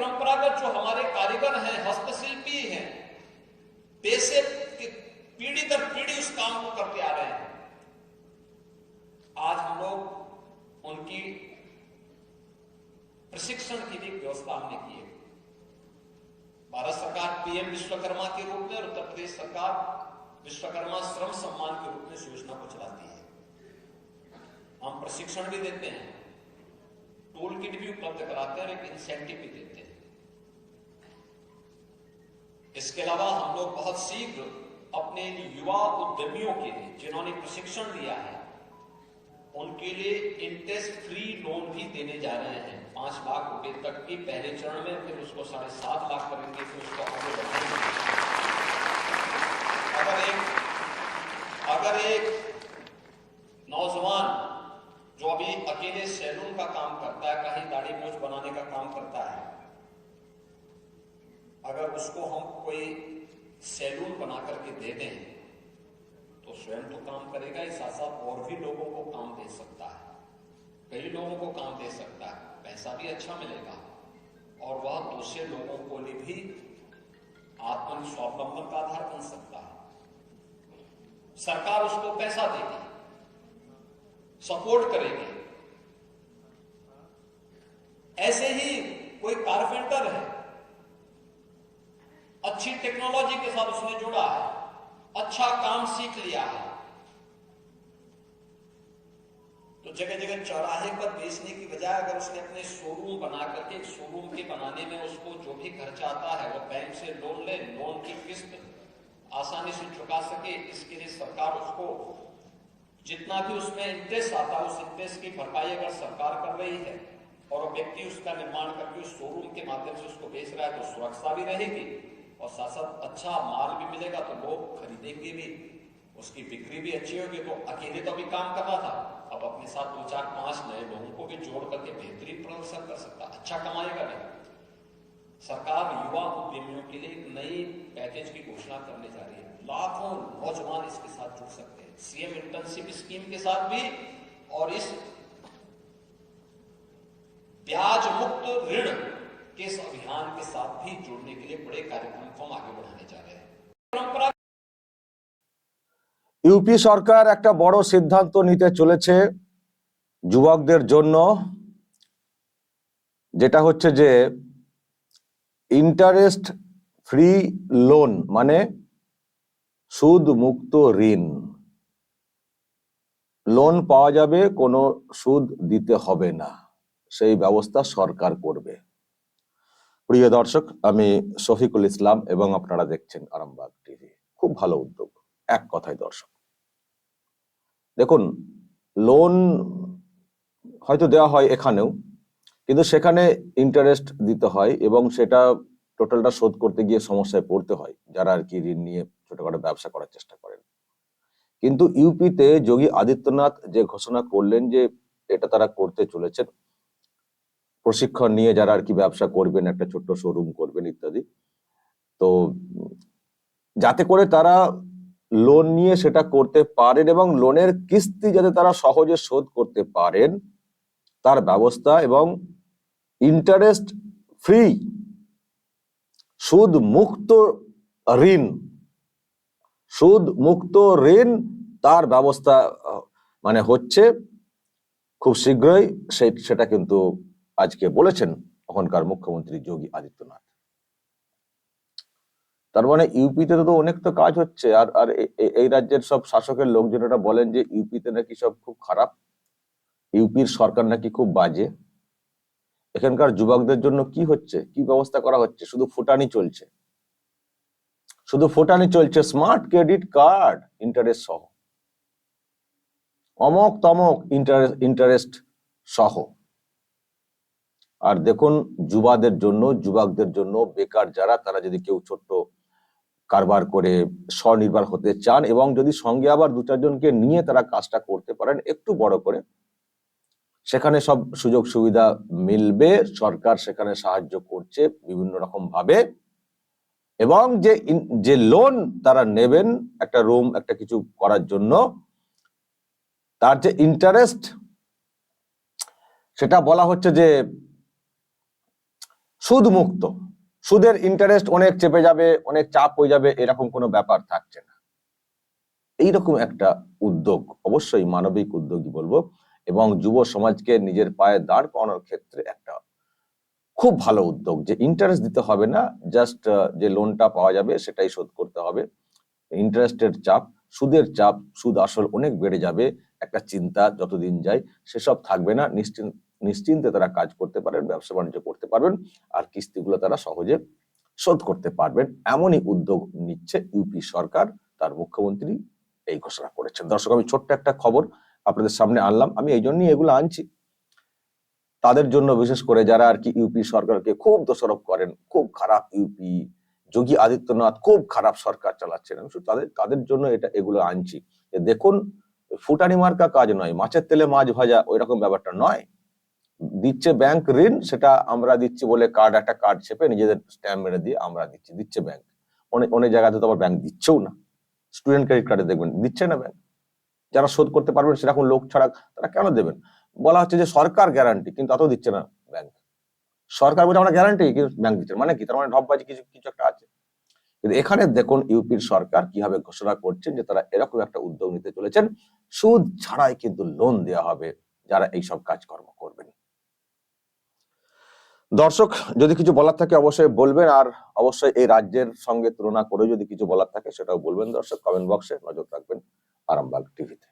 پرمپراگت جو ہمارے کاریگر ہیں ہست شلپی ہیں، پیسے پیڑھی در پیڑھی اس کام کو کرتے آ رہے ہیں۔ آج ہم لوگ ان کی پرشکشن کی بھی ویوستھا ہم نے کی ہے۔ بھارت سرکار پی ایم وشوکرما کے روپ میں اور اتر پردیش سرکار وشوکرما شرم سمان کے روپ میں اس یوجنا کو چلاتی ہے۔ ہم پرشکشن بھی دیتے ہیں، ٹول کٹ بھی اپلبدھ کراتے ہیں اور ایک انسینٹو بھی دیتے ہیں۔ کے علاوہ ہم لوگ بہت شیگر اپنے یوا ادمیوں کے لیے جنہوں نے پرشکشن لیا ہے، ان کے لیے انٹرسٹ فری لون بھی دینے جا رہے ہیں۔ پانچ لاکھ روپے تک کے پہلے چرن میں، پھر اس کو ساڑھے سات لاکھ کریں گے، پھر اس کو آگے بڑھائیں گے۔ اگر اس کو ہم کوئی سیلون بنا کر کے دے دیں تو سوئم تو کام کرے گا ہی ساتھ ساتھ اور بھی لوگوں کو کام دے سکتا ہے۔ کئی لوگوں کو کام دے سکتا ہے، پیسہ بھی اچھا ملے گا۔ اور وہ دوسرے لوگوں کو لی بھی آتم سوابلمبن کا آدھار بن سکتا ہے۔ سرکار اس کو پیسہ دے گی، سپورٹ کرے گی۔ ایسے ہی کوئی کارپینٹر ہے کے ساتھ اس نے جڑا ہے۔ اچھا کام سیکھ لیا ہے۔ تو جگہ جگہ چوراہے پر بیچنے کی بجائے اگر اس نے اپنے شو روم بنا کر کے شو روم کے بنانے میں اس کو جو بھی خرچہ آتا ہے، وہ بینک سے لون لے لون کی قسط آسانی سے چکا سکے۔ اس کے لیے سرکار اس کو جتنا بھی اس میں انٹرسٹ آتا ہے، اس انٹرسٹ کی بھرپائی اگر سرکار کر رہی ہے اور وہ ویکتی اس کا نرمان کر کے اس شو روم کے مادھیم سے اس کو بیچ رہا ہے، تو سرکشا بھی رہے گی۔ اور ساتھ ساتھ اچھا مال بھی ملے گا تو لوگ خریدیں گے بھی۔ اس کی بکری بھی اچھی ہوگی۔ تو اکیلے تو ابھی کام کر رہا تھا۔ اب اپنے ساتھ دو چار پانچ نئے لوگوں کو بھی جوڑ کر کے بہترین پردرشن کر سکتا۔ اچھا کمائے گا نہیں۔ سرکار یوا ادیمیوں کے لیے ایک نئی پیکج کی گھوشنا کرنے جا رہی ہے۔ لاکھوں نوجوان اس کے ساتھ جڑ سکتے ہیں۔ سی ایم انٹرنشپ اسکیم کے ساتھ بھی اور اس بیاج مکت ریڑ के इस अभियान के साथ भी जुड़ने के लिए बड़े कार्यक्रम को हम आगे बढ़ाने जा रहे हैं परंपरा ইউপি সরকার একটা বড় সিদ্ধান্ত নিতে চলেছে যুবকদের জন্য যেটা হচ্ছে যে ইন্টারেস্ট ফ্রি লোন মানে সুদ মুক্ত ঋণ লোন পাওয়া যাবে কোনো সুদ দিতে হবে না সেই ব্যবস্থা সরকার করবে প্রিয় দর্শক, আমি শফিকুল ইসলাম এবং আপনারা দেখছেন আরামবাগ টিভি। খুব ভালো উদ্যোগ, এক কথায় দর্শক। দেখুন লোন হয়তো দেওয়া হয় এখানেও, কিন্তু সেখানে ইন্টারেস্ট দিতে হয় এবং সেটা টোটালটা শোধ করতে গিয়ে সমস্যায় পড়তে হয়, যারা আর কি ঋণ নিয়ে ছোটখাটো ব্যবসা করার চেষ্টা করেন। কিন্তু ইউপিতে যোগী আদিত্যনাথ যে ঘোষণা করলেন যে এটা তারা করতে চলেছেন প্রশিক্ষণ নিয়ে যারা আর কি ব্যবসা করবেন, একটা ছোট্ট শোরুম করবেন ইত্যাদি। তো যাতে করে তারা লোন নিয়ে সেটা করতে পারেন এবং লোনের কিস্তি যাতে তারা সহজে শোধ করতে পারেন, তার ব্যবস্থা এবং ইন্টারেস্ট ফ্রি সুদ মুক্ত ঋণ সুদ মুক্ত ঋণ তার ব্যবস্থা মানে হচ্ছে খুব শীঘ্রই সেটা কিন্তু আজকে বলেছেন ওখানকার মুখ্যমন্ত্রী যোগী আদিত্যনাথ। তার মানে ইউপিতে তো অনেক তো কাজ হচ্ছে, আর আর এই রাজ্যের সব শাসকের লোকজনেরা বলেন যে ইউপিতে নাকি সব খুব খারাপ, ইউপির সরকার নাকি খুব বাজে। এখানকার যুবকদের জন্য কি হচ্ছে? কি ব্যবস্থা করা হচ্ছে? শুধু ফুটানি চলছে। শুধু ফুটানি চলছে, স্মার্ট ক্রেডিট কার্ড ইন্টারেস্ট সহ। অমক তমক ইন্টারেস্ট ইন্টারেস্ট সহ। আর দেখুন, যুবাদের জন্য, যুবকদের জন্য বেকার যারা, তারা যদি কেউ ছোট্ট কারবার করে স্বনির্ভর হতে চান এবং যদি সঙ্গে আবার দু চারজনকে নিয়ে তারা কাজটা করতে পারেন, একটু বড় করে, সেখানে সব সুযোগ সুবিধা মিলবে, সরকার সেখানে সাহায্য করছে বিভিন্ন রকম ভাবে এবং যে যে লোন তারা নেবেন একটা রুম একটা কিছু করার জন্য, তার যে ইন্টারেস্ট সেটা বলা হচ্ছে যে সুদ মুক্ত সুদের ইন্টারেস্ট অনেক চেপে যাবে, অনেক চাপ হয়ে যাবে, এরকম কোনো ব্যাপার থাকছে না। এইরকম একটা উদ্যোগ, অবশ্যই মানবিক উদ্যোগই বলব, এবং যুব সমাজকে নিজের পায়ে দাঁড় করানোর ক্ষেত্রে একটা খুব ভালো উদ্যোগ। যে ইন্টারেস্ট দিতে হবে না জাস্ট যে লোনটা পাওয়া যাবে সেটাই শোধ করতে হবে। ইন্টারেস্টের চাপ, সুদের চাপ, সুদ আসল অনেক বেড়ে যাবে, একটা চিন্তা যতদিন যায়, সেসব থাকবে না নিশ্চিন্ত নিশ্চিন্তে তারা কাজ করতে পারেন, ব্যবসা বাণিজ্য করতে পারবেন, আর কিস্তিগুলো তারা সহজে শোধ করতে পারবেন। এমনই উদ্যোগ নিচ্ছে ইউপি সরকার, তার মুখ্যমন্ত্রী এই ঘোষণা করেছেন। দর্শক, আমি ছোট্ট একটা খবর আপনাদের সামনে আনলাম। আমি এই জন্যই এগুলো আনছি। তাদের জন্য বিশেষ করে যারা আর কি ইউপি সরকারকে খুব দোষারোপ করেন, খুব খারাপ ইউপি যোগী আদিত্যনাথ খুব খারাপ সরকার চালাচ্ছেন, আমি শুধু তাদের তাদের জন্য এটা, এগুলো আনছি। দেখুন, ফুটানি মার্কা কাজ নয়, মাছের তেলে মাছ ভাজা ওই রকম ব্যাপারটা নয়। দিচ্ছে ব্যাংক ঋণ, সেটা আমরা দিচ্ছি বলে কার্ড একটা কার্ড চেপে নিজেদের স্ট্যাম্প মেরে দিয়ে আমরা দিচ্ছি, দিচ্ছে ব্যাংক অনেক অনেক জায়গাতে তো আবার ব্যাংক দিচ্ছেও না। স্টুডেন্ট ক্রেডিট কার্ডে দেখবেন, দিচ্ছে না ব্যাংক যারা শোধ করতে পারবেন, সেরকম লোক ছাড়া তারা কেন দেবেন? বলা হচ্ছে যে সরকার গ্যারান্টি কিন্তু তাতেও দিচ্ছে না ব্যাংক সরকার বলছে আমরা গ্যারান্টি কিন্তু ব্যাংক দিচ্ছে মানে কি? তার মানে ঢপবাজি কিছু কিছু একটা আছে। কিন্তু এখানে দেখুন, ইউপির সরকার কীভাবে ঘোষণা করছেন যে তারা এরকম একটা উদ্যোগ নিতে চলেছেন। সুদ ছাড়াই কিন্তু লোন দেওয়া হবে যারা এইসব কাজকর্ম করবেন। দর্শক, যদি কিছু বলার থাকে অবশ্যই বলবেন আর অবশ্যই এই রাজ্যের সঙ্গে তুলনা করে যদি কিছু বলার থাকে সেটাও বলবেন দর্শক। কমেন্ট বক্সে নজর রাখবেন আরামবাগ টিভিতে